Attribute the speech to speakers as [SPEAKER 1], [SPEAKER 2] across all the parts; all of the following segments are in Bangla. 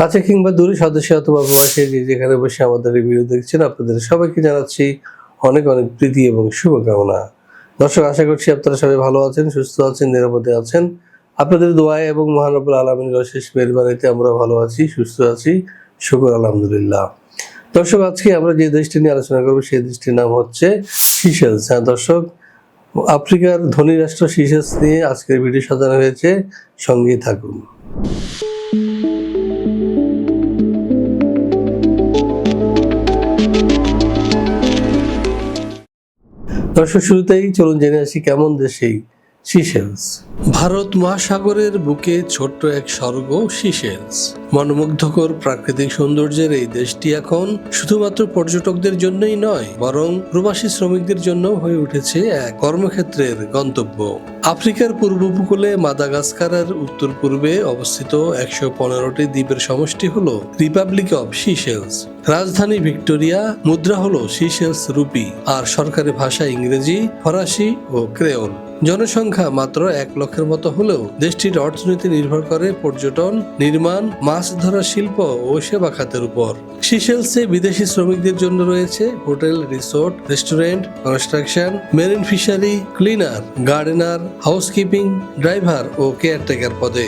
[SPEAKER 1] কাছে কিংবা দূরে সদস্য অথবা প্রবাসী যে যেখানে বসে আমাদের এই ভিডিও দেখছেন, আপনাদের সবাইকে জানাচ্ছি অনেক অনেক প্রীতি এবং শুভকামনা। দর্শক, আশা করছি আপনারা সবাই ভালো আছেন, সুস্থ আছেন, নিরাপদে আছেন। আপনাদের দোয়ায় এবং মহানবুল আলমিনের অশেষ মেহরবানিতে আমরা ভালো আছি, সুস্থ আছি। শুকর, আলহামদুলিল্লাহ। দর্শক, আজকে আমরা যে দেশটি নিয়ে আলোচনা করব, সেই দেশটির নাম হচ্ছে সিশেলস হ্যাঁ দর্শক, আফ্রিকার ধনী রাষ্ট্র সিশেলস নিয়ে আজকের ভিডিও সাজানো হয়েছে। সঙ্গেই থাকুন। দর্শক শুরুতেই চলুন জেনে আসি কেমন দেশ এই সিশেলস ভারত মহাসাগরের বুকে ছোট্ট এক স্বর্গ সিশেলস মনোমুগ্ধকর প্রাকৃতিক সৌন্দর্যের এই দেশটি এখন শুধুমাত্র পর্যটকদের জন্যই নয়, বরং প্রবাসী শ্রমিকদের জন্য হয়ে উঠেছে এক কর্মক্ষেত্রের গন্তব্য। আফ্রিকার পূর্ব উপকূলে মাদাগাস্কারের উত্তর পূর্বে অবস্থিত একশো পনেরোটি দ্বীপের সমষ্টি হল রিপাবলিক অব সিশেলস রাজধানী ভিক্টোরিয়া মুদ্রা হলো সিশেলস রুপি আর সরকারি ভাষা ইংরেজি, ফরাসি ও ক্রেওল জনসংখ্যা মাত্র এক লক্ষের মতো হলেও দেশটির অর্থনীতি নির্ভর করে পর্যটন, নির্মাণ, মাছ ধরা শিল্প ও সেবা খাতের উপর। সিশেলসে বিদেশি শ্রমিকদের জন্য রয়েছে hotel, resort, restaurant, construction, marine fishery, cleaner, gardener, housekeeping, driver ও কেয়ারটেকার পদে।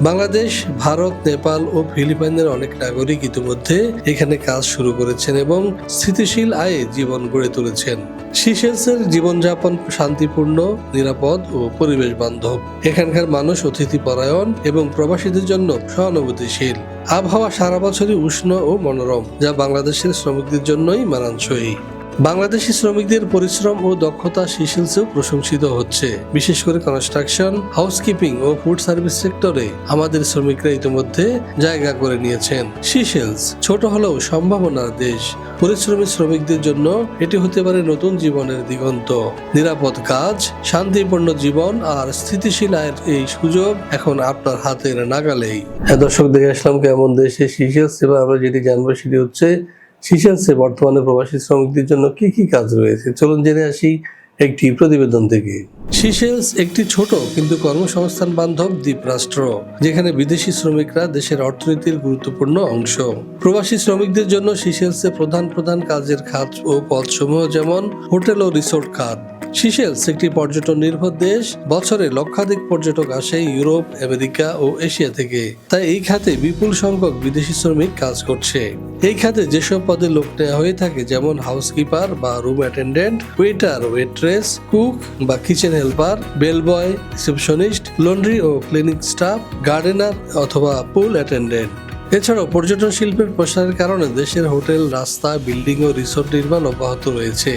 [SPEAKER 1] বাংলাদেশ, ভারত, নেপাল ও ফিলিপাইনের অনেক নাগরিক ইতিমধ্যে এখানে কাজ শুরু করেছেন এবং স্থিতিশীল আয়ে জীবন গড়ে তুলেছেন। সিশেলসের জীবনযাপন শান্তিপূর্ণ, নিরাপদ ও পরিবেশ বান্ধব। এখানকার মানুষ অতিথি পরায়ণ এবং প্রবাসীদের জন্য সহানুভূতিশীল। আবহাওয়া সারা বছরই উষ্ণ ও মনোরম, যা বাংলাদেশের শ্রমিকদের জন্যই মানানসই। বাংলাদেশি শ্রমিকদের পরিশ্রম ও দক্ষতা সিশেলসেও প্রশংসিত হচ্ছে। বিশেষ করে কনস্ট্রাকশন, হাউসকিপিং ও ফুড সার্ভিস সেক্টরে আমাদের শ্রমিকরা ইতিমধ্যে জায়গা করে নিয়েছেন। সিশেলস ছোট হলেও সম্ভাবনার দেশ। পরিশ্রমী শ্রমিকদের জন্য এটি হতে পারে নতুন জীবনের দিগন্ত। নিরাপদ কাজ, শান্তিপূর্ণ জীবন আর স্থিতিশীল আয়ের এই সুযোগ এখন আপনার হাতের নাগালেই। হ্যাঁ দর্শক, দেখে আসলাম কেমন দেশে সিশেলস এবার আমরা যেটি জানব সেটি হচ্ছে সিশেলসে বর্তমানে প্রবাসী শ্রমিকদের জন্য কি কি কাজ রয়েছে? চলুন জেনে আসি একটি প্রতিবেদন থেকে। সিশেলস একটি ছোট কিন্তু কর্মসংস্থান বান্ধব দ্বীপ রাষ্ট্র যেখানে বিদেশি শ্রমিকরা দেশের অর্থনীতির গুরুত্বপূর্ণ অংশ। প্রবাসী শ্রমিকদের জন্য সিশেলসে প্রধান প্রধান কাজের খাত ও পদসমূহ যেমন হোটেল ও রিসোর্ট খাত। সিশেলস একটি পর্যটন নির্ভর দেশ, বছরে লক্ষাধিক পর্যটক আসে ইউরোপ, আমেরিকা ও এশিয়া থেকে। তাই এই খাতে বিপুল সংখ্যক বিদেশি শ্রমিক কাজ করছে। এই খাতে যেসব পদে লোক নেওয়া হয়ে থাকে যেমন হাউসকিপার বা room attendant waiter waitress cook বা kitchen helper bell boy receptionist, laundry ও ক্লিনিক স্টাফ, গার্ডেনার অথবা পুল অ্যাটেন্ডেন্ট। এছাড়াও পর্যটন শিল্পের প্রসারের কারণে দেশের হোটেল, রাস্তা, বিল্ডিং ও রিসোর্ট নির্মাণ অব্যাহত রয়েছে।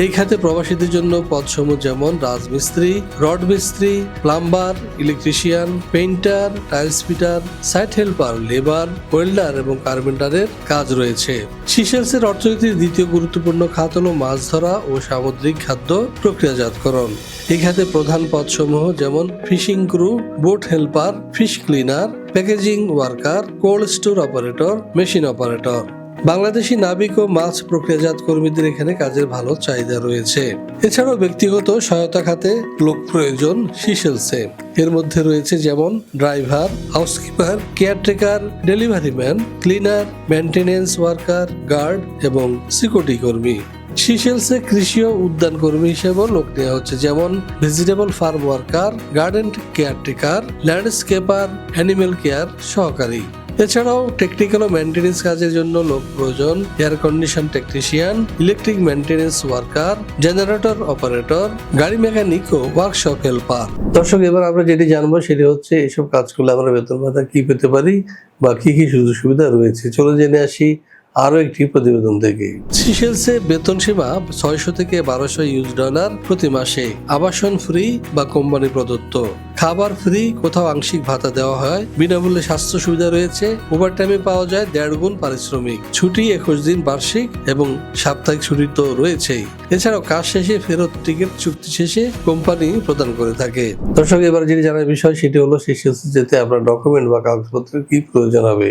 [SPEAKER 1] এই খাতে প্রবাসীদের জন্য পদসমূহ যেমন রাজমিস্ত্রি রড মিস্ত্রি plumber, electrician, painter, tiles fitter, site helper, labour, welder এবং কার্পেন্টারের কাজ রয়েছে। সিশেলসের অর্থনীতির দ্বিতীয় গুরুত্বপূর্ণ খাত হল মাছ ধরা ও সামুদ্রিক খাদ্য প্রক্রিয়াজাতকরণ। এই খাতে প্রধান পদসমূহ যেমন fishing crew, boat helper, fish cleaner, packaging worker, cold store operator, machine operator. Bangladeshi নাবিক ও মাছ প্রক্রিয়াজাত কর্মীদের এখানে কাজের ভালো চাহিদা রয়েছে। এছাড়াও ব্যক্তিগত সহায়তা খাতে লোক প্রয়োজন সিশেলসে এর মধ্যে রয়েছে যেমন driver, housekeeper, caretaker, delivery man, cleaner maintenance worker, guard এবং সিকিউরিটি কর্মী। সিশেলসে কৃষি ও উদ্যান কর্মী হিসেবেও লোক নেওয়া হচ্ছে, যেমন vegetable farm worker, garden caretaker, landscaper animal care সহকারী। এছাড়াও টেকনিক্যাল ও মেন্টেনেন্স কাজের জন্য লোক প্রয়োজন air condition technician electric maintenance worker generator operator গাড়ি মেকানিক ও ওয়ার্কশপ হেল্পার দর্শক, এবার আমরা যেটি জানব সেটি হচ্ছে এইসব কাজগুলো আমরা বেতন ভাতা কি পেতে পারি বা কি কি সুযোগ সুবিধা রয়েছে। চলো জেনে আসি আরও একটি প্রতিবেদন থেকে। সিশেলসে বেতন সীমা ছয়শো থেকে বারোশো ইউজ ডলার প্রতি মাসে। আবাসন ফ্রি বা কোম্পানি প্রদত্ত। খাবার ফ্রি কোথাও আংশিক ভাতা দেওয়া হয়। বিনামূল্যে স্বাস্থ্য সুবিধা রয়েছে। ওভারটাইমে পাওয়া যায় দেড় গুণ পারিশ্রমিক। ছুটি একুশ দিন বার্ষিক এবং সাপ্তাহিক ছুটি তো রয়েছেই। এছাড়াও কাজ শেষে ফেরত টিকিট চুক্তি শেষে কোম্পানি প্রদান করে থাকে। দর্শক, এবার যেটি জানার বিষয়, সেটি হলো সিশেলসে যেতে আপনার ডকুমেন্ট বা কাগজপত্রের কি প্রয়োজন হবে?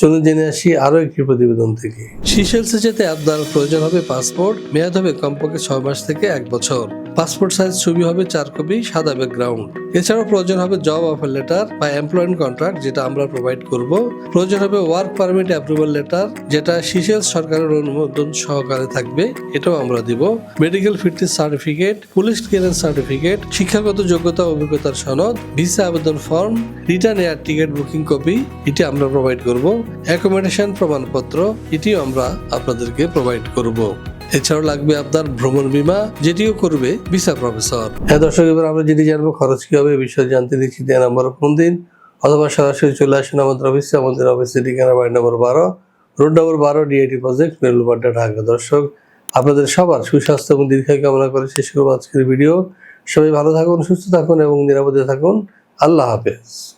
[SPEAKER 1] চলুন জেনে আসি আরও একটি প্রতিবেদন থেকে। সিশেলসে যেতে আপনার প্রয়োজন হবে পাসপোর্ট মেয়াদ হবে কমপক্ষে ছয় মাস থেকে এক বছর। পাসপোর্ট সাইজ ছবি হবে চার কপি সাদা ব্যাকগ্রাউন্ড এছাড়াও প্রয়োজন হবে জব অফার লেটার বা এমপ্লয়মেন্ট কন্ট্রাক্ট যেটা আমরা প্রোভাইড করব। প্রয়োজন হবে ওয়ার্ক পারমিট অ্যাপ্রুভাল লেটার যেটা সিশেলস সরকারের অনুমোদন সহকারে থাকবে, এটাও আমরা দিব। Medical fitness certificate police clearance certificate শিক্ষাগত যোগ্যতা অভিজ্ঞতার সনদ ভিসা আবেদন form return air ticket booking copy এটি আমরা প্রোভাইড করব। অ্যাকোমোডেশন প্রমাণপত্র এটিও আমরা আপনাদেরকে প্রোভাইড করব। এছাড়াও লাগবে আপনার ভ্রমণ বীমা, যেটিও করবে ভিসা প্রফেসর হ্যাঁ দর্শক, এবার আমরা যেটি জানব, খরচ কি হবে বিষয়ে জানতে দিচ্ছি দেন নাম্বার ফোন দিন। অথবা সরাসরি চলে আসেন আমাদের অফিসে আমাদের অফিসে ঠিকানা বাড়ি নম্বর বারো রোড নম্বর বারো ডিআইটি প্রজেক্ট মেরুলবাড্ডা ঢাকা। দর্শক, আপনাদের সবার সুস্বাস্থ্য এবং দীর্ঘায়ু কামনা করে শেষ করব আজকের ভিডিও। সবাই ভালো থাকুন, সুস্থ থাকুন এবং নিরাপদে থাকুন। আল্লাহ হাফেজ।